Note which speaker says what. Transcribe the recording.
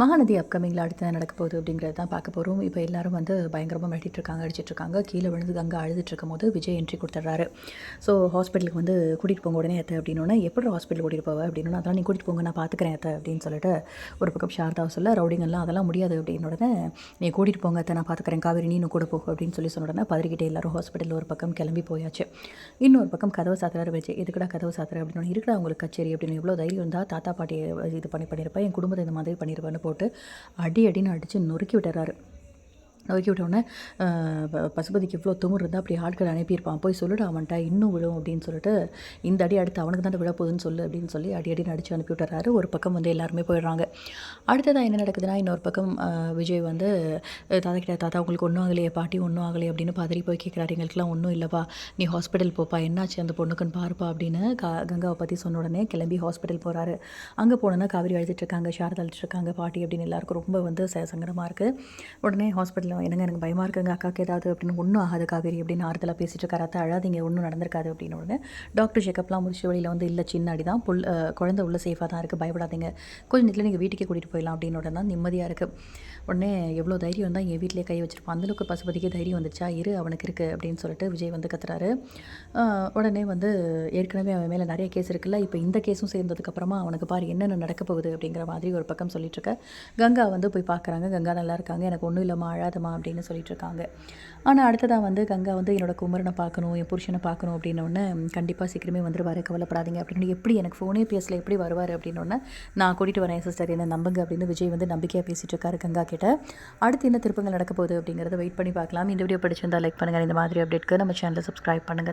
Speaker 1: மகாநதி அப்கமிங்கில் அடுத்து என்ன நடக்க போகுது அப்படிங்கிறது தான் பார்க்க போகிறோம் இப்போ எல்லாரும் வந்து பயங்கரமாக மிரட்டிட்டு இருக்காங்க அடிச்சிட்டு இருக்காங்க. கீழே விழுந்து கங்கா அழுதுட்டு இருக்கும் போது விஜய் என்ட்ரி கொடுத்துட்றாரு. ஸோ ஹாஸ்பிட்டலுக்கு வந்து கூட்டிகிட்டு போங்க உடனே எத்த அப்படின்னா எப்படி ஹாஸ்பிட்டல் கூட்டிகிட்டு போவ? அப்படின்னா அதெல்லாம் நீ கூட்டிகிட்டு போங்க நான் பார்த்துக்கிறேன் எத்த அப்படின்னு சொல்லிட்டு ஒரு பக்கம் சாரதா சொல்ல ரவுடிங்கெல்லாம் அதெல்லாம் முடியாது அப்படின்னு உடனே நீ கூட்டிகிட்டு போங்க அத்தை நான் பார்த்துக்கிறேன். காவேரி நீனும் கூட போகும் அப்படின்னு சொல்லி சொன்ன உடனே பதறிக்கிட்டே எல்லாரும் ஹாஸ்பிட்டலில் ஒரு பக்கம் கிளம்பி போயாச்சு. இன்னொரு பக்கம் கதவை சாத்துறாரு விஜய். எதுக்குடா கதவை சாத்துற? அப்படின்னு இருக்கடா உங்களுக்கு கச்சேரி அப்படின்னு எவ்வளோ தைரியம் இருந்தால் தாத்தா பாட்டி இது பண்ணி பண்ணியிருப்பேன் என் குடும்பத்தை இந்த மாதிரி பண்ணியிருப்பேன் போட்டு அடி அடின்னு அடித்து நொறுக்கி விட்டுறாரு. நொறுக்கி விட்டோடனே பசுபதிக்கு இவ்வளோ துமுறு இருந்தால் அப்படி ஆட்கள் அனுப்பியிருப்பான். போய் சொல்லிட்டு அவன்கிட்ட இன்னும் விழும் அப்படின்னு சொல்லிட்டு இந்த அடி அடுத்து அவனுக்கு தான் விழ போகுதுன்னு சொல்லு அப்படின்னு சொல்லி அடி அடி நடிச்சு அனுப்பி விட்டுறாரு. ஒரு பக்கம் வந்து எல்லாருமே போயிடுறாங்க. அடுத்ததாக என்ன நடக்குதுன்னா இன்னொரு பக்கம் விஜய் வந்து தாத்தா கிட்ட தாத்தா உங்களுக்கு ஒன்றும் ஆகலையே பாட்டி ஒன்றும் ஆகலையே அப்படின்னு பதறி போய் கேட்குறாரு எங்களுக்குலாம் ஒன்றும் இல்லைப்பா நீ ஹாஸ்பிட்டல் போப்பா என்னாச்சு அந்த பொண்ணுக்குன்னு பாருப்பா அப்படின்னு கா கங்காவை பற்றி சொன்ன உடனே கிளம்பி ஹாஸ்பிட்டல் போகிறாரு அங்கே போனோன்னா காவிரி அழுதுட்டு இருக்காங்க சாரதா அழுதுட்டு இருக்காங்க பாட்டி அப்படின்னு எல்லாருக்கும் ரொம்ப வந்து ச சங்கடமாக இருக்குது உடனே ஹாஸ்பிட்டலில் என்னங்க எனக்கு பயமாக இருக்குங்க? அக்காவுக்கு ஏதாவது அப்படின்னு ஒன்றும் ஆகாது காவேரி அப்படின்னு ஆறுதலாக பேசிட்டு இருக்காரு. அத்தை அழாதீங்க ஒன்றும் நடந்திருக்காது அப்படின்னு உடனே டாக்டர் செக்கப்லாம் முடிச்சு வழியில் வந்து இல்லை சின்ன அடி தான் புல் குழந்தை உள்ள சேஃபாக தான் இருக்குது பயப்படாதீங்க. கொஞ்சம் நேரத்தில் நீங்கள் வீட்டுக்கே கூட்டிகிட்டு போயிடலாம் அப்படின்னு உடனே தான் நிம்மதியாக இருக்குது உடனே எவ்வளோ தைரியம் தான் என் வீட்டிலே கை வச்சிருப்பான் அந்தளவுக்கு பசுபதிக்கே தைரியம் வந்துச்சா? இரு அவனுக்கு இருக்குது அப்படின்னு சொல்லிட்டு விஜய் வந்து கத்துறாரு. உடனே வந்து ஏற்கனவே அவன் மேலே நிறைய கேஸ் இருக்குல்ல? இப்போ இந்த கேஸும் சேர்ந்ததுக்கப்புறமா அவனுக்கு பாரு என்னென்ன நடக்க போகுது அப்படிங்கிற மாதிரி ஒரு பக்கம் சொல்லிட்டு இருக்க. கங்கா வந்து போய் பார்க்குறாங்க கங்கா நல்லா இருக்காங்க. எனக்கு ஒன்றும் இல்லாமல் அழாத அழாதம்மா அப்படின்னு சொல்லிட்டு இருக்காங்க ஆனால் அடுத்ததாக வந்து கங்கா வந்து என்னோட குமரனை பார்க்கணும் என் புருஷனை பார்க்கணும் அப்படின்னோடனே கண்டிப்பாக சீக்கிரமே வந்துருவாரு கவலைப்படாதீங்க அப்படின்னு எப்படி எனக்கு ஃபோனே பேசல எப்படி வருவார் அப்படின்னோடனே நான் கூட்டிகிட்டு வரேன் சிஸ்டர் என்ன நம்புங்க அப்படின்னு விஜய் வந்து நம்பிக்கையாக பேசிட்டு இருக்காரு கங்கா கிட்ட. அடுத்து என்ன திருப்பங்கள் நடக்க போகுது அப்படிங்கிறத வெயிட் பண்ணி பார்க்கலாம். இந்த வீடியோ பிடிச்சிருந்தா லைக் பண்ணுங்கள் இந்த மாதிரி அப்டேட்க்கு நம்ம சேனலை சப்ஸ்கிரைப் பண்ணுங்கள்